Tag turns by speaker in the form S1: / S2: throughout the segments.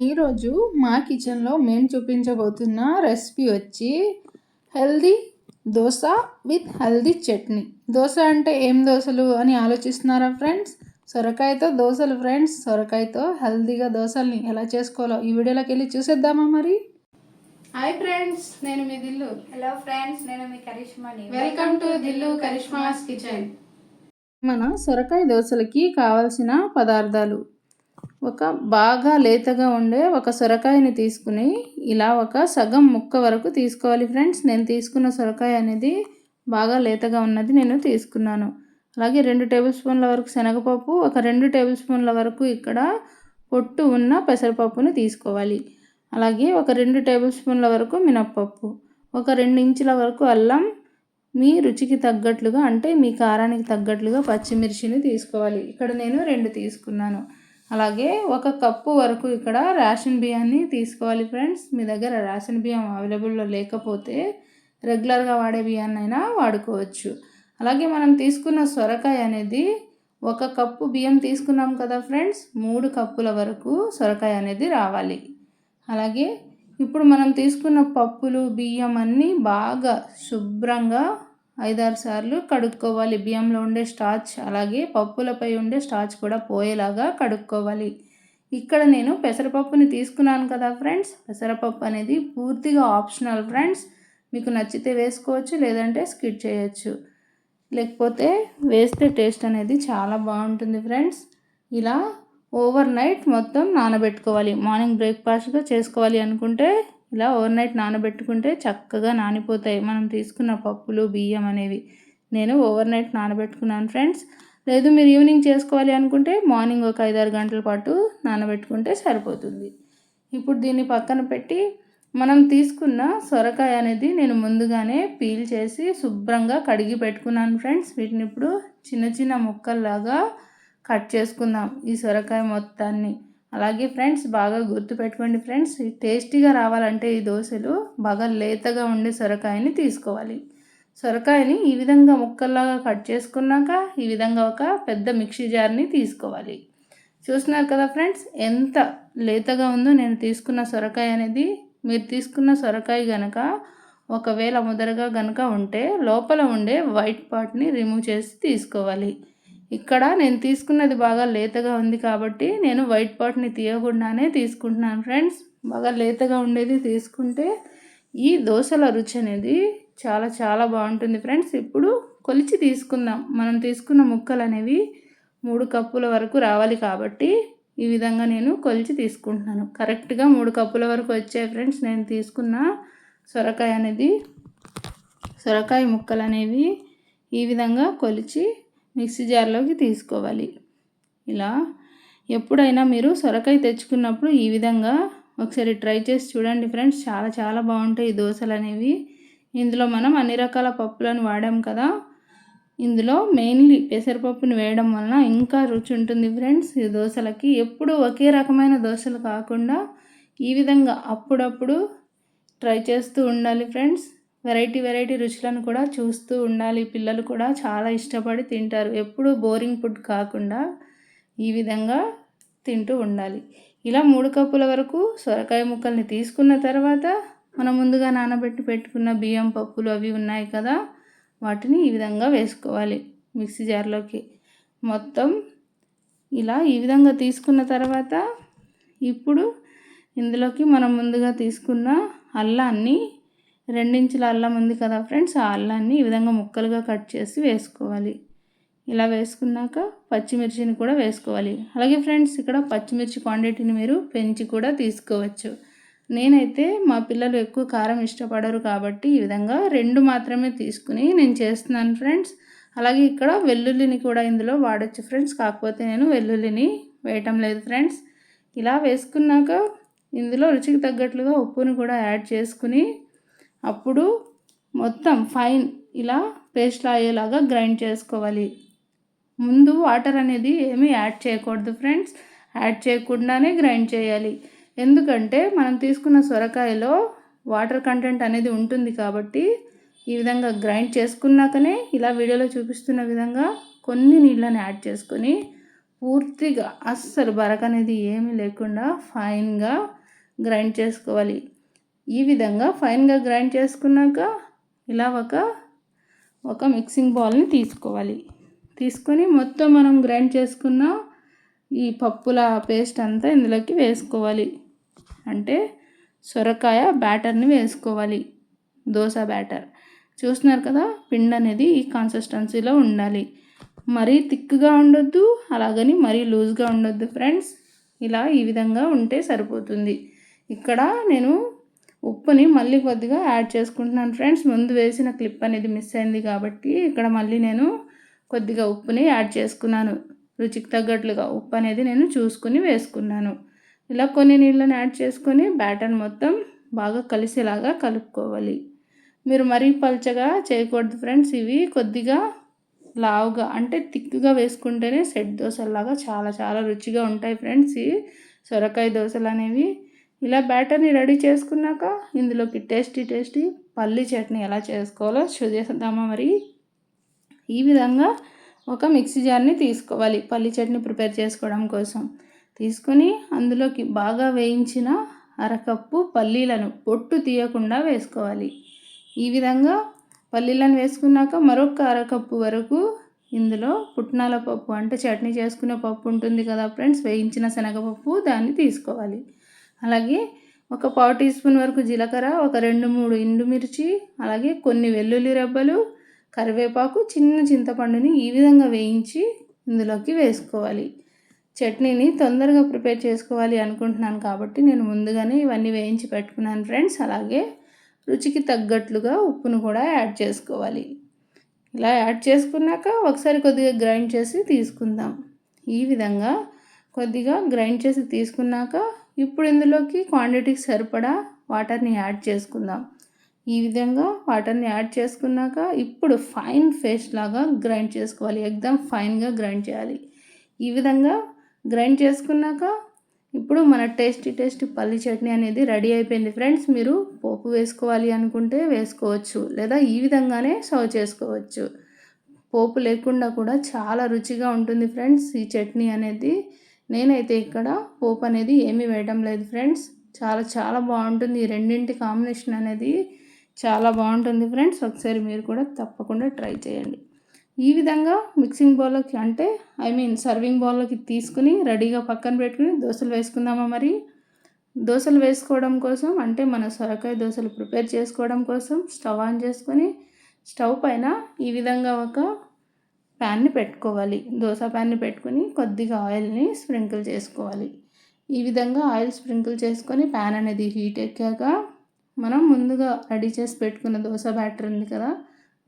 S1: ఈరోజు మా కిచెన్లో మేము చూపించబోతున్న రెసిపీ వచ్చి healthy dosa with healthy chutney. Dosa అంటే ఏం దోశలు అని ఆలోచిస్తున్నారా ఫ్రెండ్స్? సొరకాయతో దోశలు ఫ్రెండ్స్ సొరకాయతో హెల్దీగా దోశల్ని ఎలా చేసుకోవాలో ఈ వీడియోలోకి వెళ్ళి చూసేద్దామా మరి? హాయ్ ఫ్రెండ్స్ నేను మీ దిల్లు.
S2: హలో ఫ్రెండ్స్ నేను మీ కరిష్మాని
S1: welcome to Dillu Karishma's kitchen. మన సొరకాయ దోశలకి కావాల్సిన పదార్థాలు ఒక బాగా లేతగా ఉండే ఒక సొరకాయని తీసుకుని ఇలా ఒక సగం ముక్క వరకు తీసుకోవాలి ఫ్రెండ్స్. నేను తీసుకున్న సొరకాయ అనేది బాగా లేతగా ఉన్నది నేను తీసుకున్నాను. అలాగే రెండు టేబుల్ స్పూన్ల వరకు శనగపప్పు ఒక రెండు టేబుల్ స్పూన్ల వరకు ఇక్కడ పొట్టు ఉన్న పెసరపప్పును తీసుకోవాలి. అలాగే ఒక రెండు టేబుల్ స్పూన్ల వరకు మినప్పప్పు ఒక రెండు ఇంచుల వరకు అల్లం. మీ రుచికి తగ్గట్లుగా అంటే మీ కారానికి తగ్గట్లుగా పచ్చిమిర్చిని తీసుకోవాలి. ఇక్కడ నేను రెండు తీసుకున్నాను. అలాగే ఒక కప్పు వరకు ఇక్కడ రేషన్ బియ్యాన్ని తీసుకోవాలి ఫ్రెండ్స్. మీ దగ్గర రేషన్ బియ్యం అవైలబుల్లో లేకపోతే రెగ్యులర్గా వాడే బియ్యాన్ని అయినా వాడుకోవచ్చు. అలాగే మనం తీసుకున్న సొరకాయ అనేది ఒక కప్పు బియ్యం తీసుకున్నాం కదా ఫ్రెండ్స్ మూడు కప్పుల వరకు సొరకాయ అనేది రావాలి. అలాగే ఇప్పుడు మనం తీసుకున్న పప్పులు బియ్యం అన్నీ బాగా శుభ్రంగా ఐదారు సార్లు కడుక్కోవాలి. బియ్యంలో ఉండే స్టార్చ్ అలాగే పప్పులపై ఉండే స్టార్చ్ కూడా పోయేలాగా కడుక్కోవాలి. ఇక్కడ నేను పెసరపప్పుని తీసుకున్నాను కదా ఫ్రెండ్స్. పెసరపప్పు అనేది పూర్తిగా ఆప్షనల్ ఫ్రెండ్స్. మీకు నచ్చితే వేసుకోవచ్చు లేదంటే స్కిట్ చేయొచ్చు. లేకపోతే వేస్తే టేస్ట్ అనేది చాలా బాగుంటుంది ఫ్రెండ్స్. ఇలా ఓవర్ నైట్ మొత్తం నానబెట్టుకోవాలి. మార్నింగ్ బ్రేక్ఫాస్ట్గా చేసుకోవాలి అనుకుంటే ఇలా ఓవర్ నైట్ నానబెట్టుకుంటే చక్కగా నానిపోతాయి. మనం తీసుకున్న పప్పులు బియ్యం అనేవి. నేను ఓవర్ నైట్ నానబెట్టుకున్నాను ఫ్రెండ్స్. లేదు మీరు ఈవినింగ్ చేసుకోవాలి అనుకుంటే మార్నింగ్ ఒక ఐదారు గంటల పాటు నానబెట్టుకుంటే సరిపోతుంది. ఇప్పుడు దీన్ని పక్కన పెట్టి మనం తీసుకున్న సొరకాయ అనేది నేను ముందుగానే పీల్ చేసి శుభ్రంగా కడిగి పెట్టుకున్నాను ఫ్రెండ్స్. వీటిని ఇప్పుడు చిన్న చిన్న ముక్కల్లాగా కట్ చేసుకుందాం ఈ సొరకాయ మొత్తాన్ని. అలాగే ఫ్రెండ్స్ బాగా గుర్తుపెట్టుకోండి ఫ్రెండ్స్ టేస్టీగా రావాలంటే ఈ దోశలు బాగా లేతగా ఉండే సొరకాయని తీసుకోవాలి. సొరకాయని ఈ విధంగా ముక్కల్లాగా కట్ చేసుకున్నాక ఈ విధంగా ఒక పెద్ద మిక్సీ జార్ని తీసుకోవాలి. చూస్తున్నారు కదా ఫ్రెండ్స్ ఎంత లేతగా ఉందో నేను తీసుకున్న సొరకాయ అనేది. మీరు తీసుకున్న సొరకాయ గనక ఒకవేళ ముదరగా గనక ఉంటే లోపల ఉండే వైట్ పార్ట్ని రిమూవ్ చేసి తీసుకోవాలి. ఇక్కడ నేను తీసుకున్నది బాగా లేతగా ఉంది కాబట్టి నేను వైట్ పాట్ని తీయకుండానే తీసుకుంటున్నాను ఫ్రెండ్స్ బాగా లేతగా ఉండేది తీసుకుంటే ఈ దోశల రుచి అనేది చాలా చాలా బాగుంటుంది ఫ్రెండ్స్ ఇప్పుడు కొలిచి తీసుకుందాం. మనం తీసుకున్న ముక్కలు అనేవి మూడు కప్పుల వరకు రావాలి కాబట్టి ఈ విధంగా నేను కొలిచి తీసుకుంటున్నాను. కరెక్ట్గా మూడు కప్పుల వరకు వచ్చాయి ఫ్రెండ్స్ నేను తీసుకున్న సొరకాయ అనేది సొరకాయ ముక్కలు అనేవి ఈ విధంగా కొలిచి మిక్సీ జార్లోకి తీసుకోవాలి. ఇలా ఎప్పుడైనా మీరు సొరకాయ తెచ్చుకున్నప్పుడు ఈ విధంగా ఒకసారి ట్రై చేసి చూడండి ఫ్రెండ్స్. చాలా చాలా బాగుంటాయి ఈ దోశలు అనేవి. ఇందులో మనం అన్ని రకాల పప్పులను వాడాం కదా. ఇందులో మెయిన్లీ పెసరపప్పుని వేయడం వలన ఇంకా రుచి ఉంటుంది ఫ్రెండ్స్ ఈ దోశలకి. ఎప్పుడు ఒకే రకమైన దోశలు కాకుండా ఈ విధంగా అప్పుడప్పుడు ట్రై చేస్తూ ఉండాలి ఫ్రెండ్స్. వెరైటీ వెరైటీ రుచులను కూడా చూస్తూ ఉండాలి. పిల్లలు కూడా చాలా ఇష్టపడి తింటారు. ఎప్పుడూ బోరింగ్ ఫుడ్ కాకుండా ఈ విధంగా తింటూ ఉండాలి. ఇలా మూడు కప్పుల వరకు సొరకాయ ముక్కల్ని తీసుకున్న తర్వాత మనం ముందుగా నానబెట్టి పెట్టుకున్న బియ్యం పప్పులు అవి ఉన్నాయి కదా వాటిని ఈ విధంగా వేసుకోవాలి మిక్సీ జార్లోకి. మొత్తం ఇలా ఈ విధంగా తీసుకున్న తర్వాత ఇప్పుడు ఇందులోకి మనం ముందుగా తీసుకున్న అల్లాన్ని రెండించుల అల్లం ఉంది కదా ఫ్రెండ్స్ ఆ అల్లాన్ని ఈ విధంగా ముక్కలుగా కట్ చేసి వేసుకోవాలి. ఇలా వేసుకున్నాక పచ్చిమిర్చిని కూడా వేసుకోవాలి. అలాగే ఫ్రెండ్స్ ఇక్కడ పచ్చిమిర్చి క్వాంటిటీని మీరు పెంచి కూడా తీసుకోవచ్చు. నేనైతే మా పిల్లలు ఎక్కువ కారం ఇష్టపడరు కాబట్టి ఈ విధంగా రెండు మాత్రమే తీసుకుని నేను చేస్తున్నాను ఫ్రెండ్స్. అలాగే ఇక్కడ వెల్లుల్లిని కూడా ఇందులో వాడచ్చు ఫ్రెండ్స్ కాకపోతే నేను వెల్లుల్లిని వేయటం లేదు ఫ్రెండ్స్. ఇలా వేసుకున్నాక ఇందులో రుచికి తగ్గట్లుగా ఉప్పుని కూడా యాడ్ చేసుకుని అప్పుడు మొత్తం ఫైన్ ఇలా పేస్ట్ అయ్యేలాగా గ్రైండ్ చేసుకోవాలి. ముందు వాటర్ అనేది ఏమీ యాడ్ చేయకూడదు ఫ్రెండ్స్. యాడ్ చేయకుండానే గ్రైండ్ చేయాలి. ఎందుకంటే మనం తీసుకున్న సొరకాయలో వాటర్ కంటెంట్ అనేది ఉంటుంది కాబట్టి ఈ విధంగా గ్రైండ్ చేసుకున్నాకనే ఇలా వీడియోలో చూపిస్తున్న విధంగా కొన్ని నీళ్ళని యాడ్ చేసుకొని పూర్తిగా అస్సలు బరక అనేది ఏమీ లేకుండా ఫైన్గా గ్రైండ్ చేసుకోవాలి. ఈ విధంగా ఫైన్గా గ్రైండ్ చేసుకున్నాక ఇలా ఒక ఒక మిక్సింగ్ బౌల్ని తీసుకోవాలి. తీసుకొని మొత్తం మనం గ్రైండ్ చేసుకున్న ఈ పప్పుల పేస్ట్ అంతా ఇందులోకి వేసుకోవాలి. అంటే సొరకాయ బ్యాటర్ని వేసుకోవాలి. దోశ బ్యాటర్. చూస్తున్నారు కదా పిండి అనేది ఈ కన్సిస్టెన్సీలో ఉండాలి. మరీ థిక్గా ఉండొద్దు అలాగని మరీ లూజ్గా ఉండొద్దు ఫ్రెండ్స్. ఇలా ఈ విధంగా ఉంటే సరిపోతుంది. ఇక్కడ నేను ఉప్పుని మళ్ళీ కొద్దిగా యాడ్ చేసుకుంటున్నాను ఫ్రెండ్స్. ముందు వేసిన క్లిప్ అనేది మిస్ అయింది కాబట్టి ఇక్కడ మళ్ళీ నేను కొద్దిగా ఉప్పుని యాడ్ చేసుకున్నాను. రుచికి తగ్గట్లుగా ఉప్పు అనేది నేను చూసుకుని వేసుకున్నాను. ఇలా కొన్ని నీళ్ళని యాడ్ చేసుకొని బ్యాటర్ మొత్తం బాగా కలిసేలాగా కలుపుకోవాలి. మీరు మరీ పల్చగా చేయకూడదు ఫ్రెండ్స్. ఇవి కొద్దిగా లావుగా అంటే థిక్గా వేసుకుంటేనే సెట్ దోశలాగా చాలా చాలా రుచిగా ఉంటాయి ఫ్రెండ్స్. సొరకాయ దోశలు అనేవి ఇలా బ్యాటర్ని రెడీ చేసుకున్నాక ఇందులోకి టేస్టీ టేస్టీ పల్లి చట్నీ ఎలా చేసుకోవాలో చూసేద్దామా మరి. ఈ విధంగా ఒక మిక్సీ జార్ని తీసుకోవాలి పల్లి చట్నీ ప్రిపేర్ చేసుకోవడం కోసం. తీసుకొని అందులోకి బాగా వేయించిన అరకప్పు పల్లీలను పొట్టు తీయకుండా వేసుకోవాలి. ఈ విధంగా పల్లీలను వేసుకున్నాక మరొక అరకప్పు వరకు ఇందులో పుట్నాల పప్పు అంటే చట్నీ చేసుకునే పప్పు ఉంటుంది కదా ఫ్రెండ్స్ వేయించిన శనగపప్పు దాన్ని తీసుకోవాలి. అలాగే ఒక పావు టీ స్పూన్ వరకు జీలకర్ర ఒక రెండు మూడు ఎండుమిర్చి అలాగే కొన్ని వెల్లుల్లి రెబ్బలు కరివేపాకు చిన్న చింతపండుని ఈ విధంగా వేయించి ఇందులోకి వేసుకోవాలి. చట్నీని తొందరగా ప్రిపేర్ చేసుకోవాలి అనుకుంటున్నాను కాబట్టి నేను ముందుగానే ఇవన్నీ వేయించి పెట్టుకున్నాను ఫ్రెండ్స్. అలాగే రుచికి తగ్గట్లుగా ఉప్పును కూడా యాడ్ చేసుకోవాలి. ఇలా యాడ్ చేసుకున్నాక ఒకసారి కొద్దిగా గ్రైండ్ చేసి తీసుకుందాం. ఈ విధంగా కొద్దిగా గ్రైండ్ చేసి తీసుకున్నాక ఇప్పుడు ఇందులోకి క్వాంటిటీకి సరిపడా వాటర్ని యాడ్ చేసుకుందాం. ఈ విధంగా వాటర్ని యాడ్ చేసుకున్నాక ఇప్పుడు ఫైన్ పేస్ట్ లాగా గ్రైండ్ చేసుకోవాలి. ఎగ్దమ్ ఫైన్గా గ్రైండ్ చేయాలి. ఈ విధంగా గ్రైండ్ చేసుకున్నాక ఇప్పుడు మన టేస్టీ టేస్టీ పల్లి చట్నీ అనేది రెడీ అయిపోయింది. ఫ్రెండ్స్ మీరు పోపు వేసుకోవాలి అనుకుంటే వేసుకోవచ్చు. లేదా ఈ విధంగానే సర్వ్ చేసుకోవచ్చు. పోపు లేకుండా కూడా చాలా రుచిగా ఉంటుంది. ఫ్రెండ్స్ ఈ చట్నీ అనేది నేనైతే ఇక్కడ పోపు అనేది ఏమీ వేయడం లేదు ఫ్రెండ్స్. చాలా చాలా బాగుంటుంది. ఈ రెండింటి కాంబినేషన్ అనేది చాలా బాగుంటుంది ఫ్రెండ్స్. ఒకసారి మీరు కూడా తప్పకుండా ట్రై చేయండి. ఈ విధంగా మిక్సింగ్ బౌల్లోకి అంటే ఐ మీన్ సర్వింగ్ బౌల్లోకి తీసుకుని రెడీగా పక్కన పెట్టుకుని దోశలు వేసుకుందామా మరి? దోశలు వేసుకోవడం కోసం అంటే మన సొరకాయ దోశలు ప్రిపేర్ చేసుకోవడం కోసం స్టవ్ ఆన్ చేసుకొని స్టవ్ పైన ఈ విధంగా ఒక ప్యాన్ని పెట్టుకోవాలి. దోశ ప్యాన్ని పెట్టుకుని కొద్దిగా ఆయిల్ని స్ప్రింకిల్ చేసుకోవాలి. ఈ విధంగా ఆయిల్ స్ప్రింకిల్ చేసుకొని ప్యాన్ అనేది హీట్ ఎక్కాక మనం ముందుగా రెడీ చేసి పెట్టుకున్న దోశ బ్యాటర్ ఉంది కదా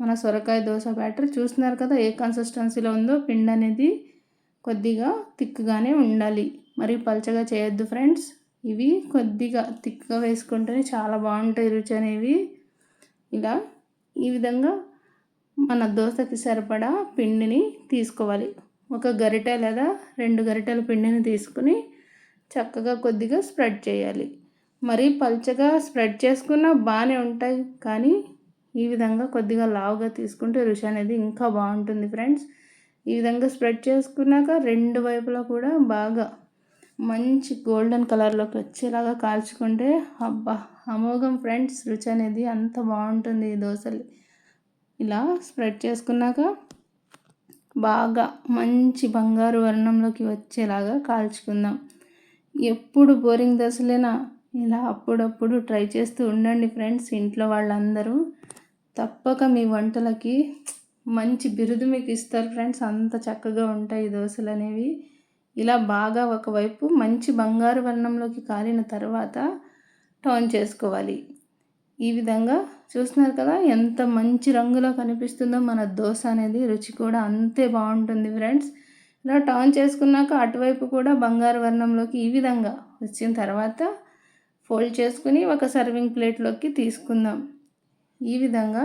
S1: మన సొరకాయ దోశ బ్యాటర్ చూస్తున్నారు కదా ఏ కన్సిస్టెన్సీలో ఉందో? పిండి అనేది కొద్దిగా థిక్గానే ఉండాలి. మరి పలచగా చేయొద్దు ఫ్రెండ్స్. ఇవి కొద్దిగా థిక్గా వేసుకుంటేనే చాలా బాగుంటాయి రుచి అనేవి. ఇలా ఈ విధంగా మన దోశకి సరిపడా పిండిని తీసుకోవాలి. ఒక గరిటె లేదా రెండు గరిటెల పిండిని తీసుకుని చక్కగా కొద్దిగా స్ప్రెడ్ చేయాలి. మరీ పల్చగా స్ప్రెడ్ చేసుకున్నా బాగానే ఉంటాయి కానీ ఈ విధంగా కొద్దిగా లావుగా తీసుకుంటే రుచి అనేది ఇంకా బాగుంటుంది ఫ్రెండ్స్. ఈ విధంగా స్ప్రెడ్ చేసుకున్నాక రెండు వైపులా కూడా బాగా మంచి గోల్డెన్ కలర్లోకి వచ్చేలాగా కాల్చుకుంటే అబ్బా అమోఘం ఫ్రెండ్స్. రుచి అనేది అంత బాగుంటుంది ఈ దోశలు ఇలా స్ప్రెడ్ చేసుకున్నాక బాగా మంచి బంగారు వర్ణంలోకి వచ్చేలాగా కాల్చుకుందాం. ఎప్పుడు బోరింగ్ దశలైనా ఇలా అప్పుడప్పుడు ట్రై చేస్తూ ఉండండి ఫ్రెండ్స్. ఇంట్లో వాళ్ళందరూ తప్పక మీ వంటలకి మంచి బిరుదు మీకు ఇస్తారు ఫ్రెండ్స్. అంత చక్కగా ఉంటాయి దోశలు అనేవి. ఇలా బాగా ఒకవైపు మంచి బంగారు వర్ణంలోకి కాలిన తర్వాత టర్న్ చేసుకోవాలి. ఈ విధంగా చూస్తున్నారు కదా ఎంత మంచి రంగులో కనిపిస్తుందో మన దోశ అనేది. రుచి కూడా అంతే బాగుంటుంది ఫ్రెండ్స్. ఇలా టర్న్ చేసుకున్నాక అటువైపు కూడా బంగారు వర్ణంలోకి ఈ విధంగా వచ్చిన తర్వాత ఫోల్డ్ చేసుకుని ఒక సర్వింగ్ ప్లేట్లోకి తీసుకుందాం. ఈ విధంగా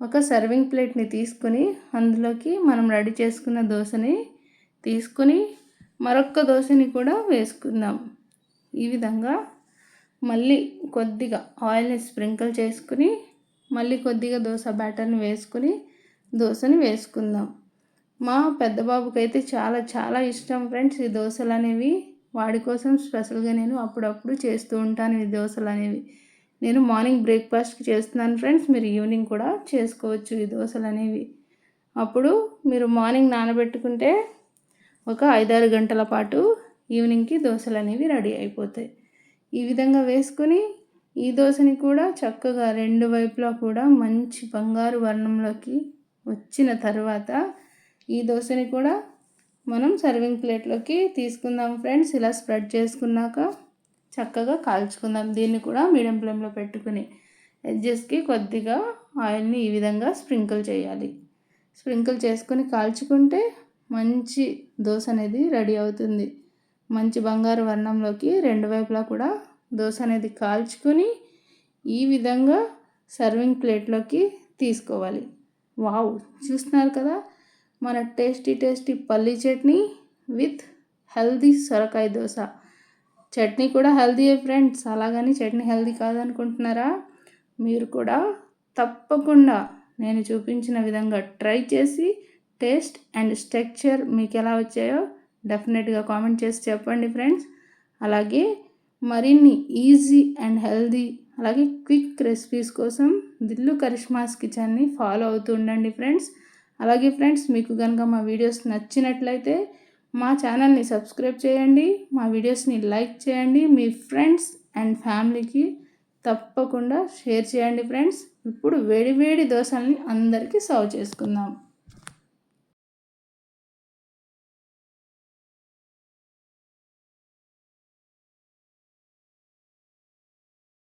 S1: ఒక సర్వింగ్ ప్లేట్ని తీసుకొని అందులోకి మనం రెడీ చేసుకున్న దోశని తీసుకొని మరొక దోశని కూడా వేసుకుందాం. ఈ విధంగా మళ్ళీ కొద్దిగా ఆయిల్ని స్ప్రింకిల్ చేసుకుని మళ్ళీ కొద్దిగా దోశ బ్యాటర్ని వేసుకుని దోశని వేసుకుందాం. మా పెద్ద బాబుకైతే చాలా చాలా ఇష్టం ఫ్రెండ్స్ ఈ దోశలు అనేవి వాడి కోసం స్పెషల్గా నేను అప్పుడప్పుడు చేస్తూ ఉంటాను ఈ దోశలు అనేవి నేను మార్నింగ్ బ్రేక్ఫాస్ట్కి చేస్తున్నాను ఫ్రెండ్స్ మీరు ఈవినింగ్ కూడా చేసుకోవచ్చు ఈ దోశలు అనేవి అప్పుడు మీరు మార్నింగ్ నానబెట్టుకుంటే ఒక ఐదారు గంటల పాటు ఈవినింగ్కి దోశలు అనేవి రెడీ అయిపోతాయి. ఈ విధంగా వేసుకొని ఈ దోశని కూడా చక్కగా రెండు వైపులా కూడా మంచి బంగారు వర్ణంలోకి వచ్చిన తర్వాత ఈ దోశని కూడా మనం సర్వింగ్ ప్లేట్లోకి తీసుకుందాం ఫ్రెండ్స్ ఇలా స్ప్రెడ్ చేసుకున్నాక చక్కగా కాల్చుకుందాం. దీన్ని కూడా మీడియం ఫ్లేమ్లో పెట్టుకుని ఎడ్జెస్కి కొద్దిగా ఆయిల్ని ఈ విధంగా స్ప్రింకిల్ చేయాలి. స్ప్రింకిల్ చేసుకుని కాల్చుకుంటే మంచి దోశ అనేది రెడీ అవుతుంది. మంచి బంగారు వర్ణంలోకి రెండు వైపులా కూడా దోశ అనేది కాల్చుకొని ఈ విధంగా సర్వింగ్ ప్లేట్లోకి తీసుకోవాలి. వావ్! చూస్తున్నారు కదా? మన టేస్టీ టేస్టీ పల్లీ చట్నీ విత్ హెల్దీ సొరకాయ దోశ. చట్నీ కూడా హెల్దీయే ఫ్రెండ్స్. అలాగని చట్నీ హెల్దీ కాదనుకుంటున్నారా? మీరు కూడా తప్పకుండా నేను చూపించిన విధంగా ట్రై చేసి టేస్ట్ అండ్ స్ట్రక్చర్ మీకు ఎలా వచ్చాయో డెఫినెట్గా కామెంట్ చేసి చెప్పండి ఫ్రెండ్స్. అలాగే మరిన్ని ఈజీ అండ్ హెల్దీ అలాగే క్విక్ రెసిపీస్ కోసం దిల్లు కరిష్మాస్ కిచెన్ని ఫాలో అవుతూ ఉండండి ఫ్రెండ్స్. అలాగే ఫ్రెండ్స్ మీకు కనుక మా వీడియోస్ నచ్చినట్లయితే మా ఛానల్ని సబ్స్క్రైబ్ చేయండి మా వీడియోస్ని లైక్ చేయండి మీ ఫ్రెండ్స్ అండ్ ఫ్యామిలీకి తప్పకుండా షేర్ చేయండి ఫ్రెండ్స్. ఇప్పుడు వేడి వేడి దోశల్ని అందరికీ సర్వ్ చేసుకుందాం.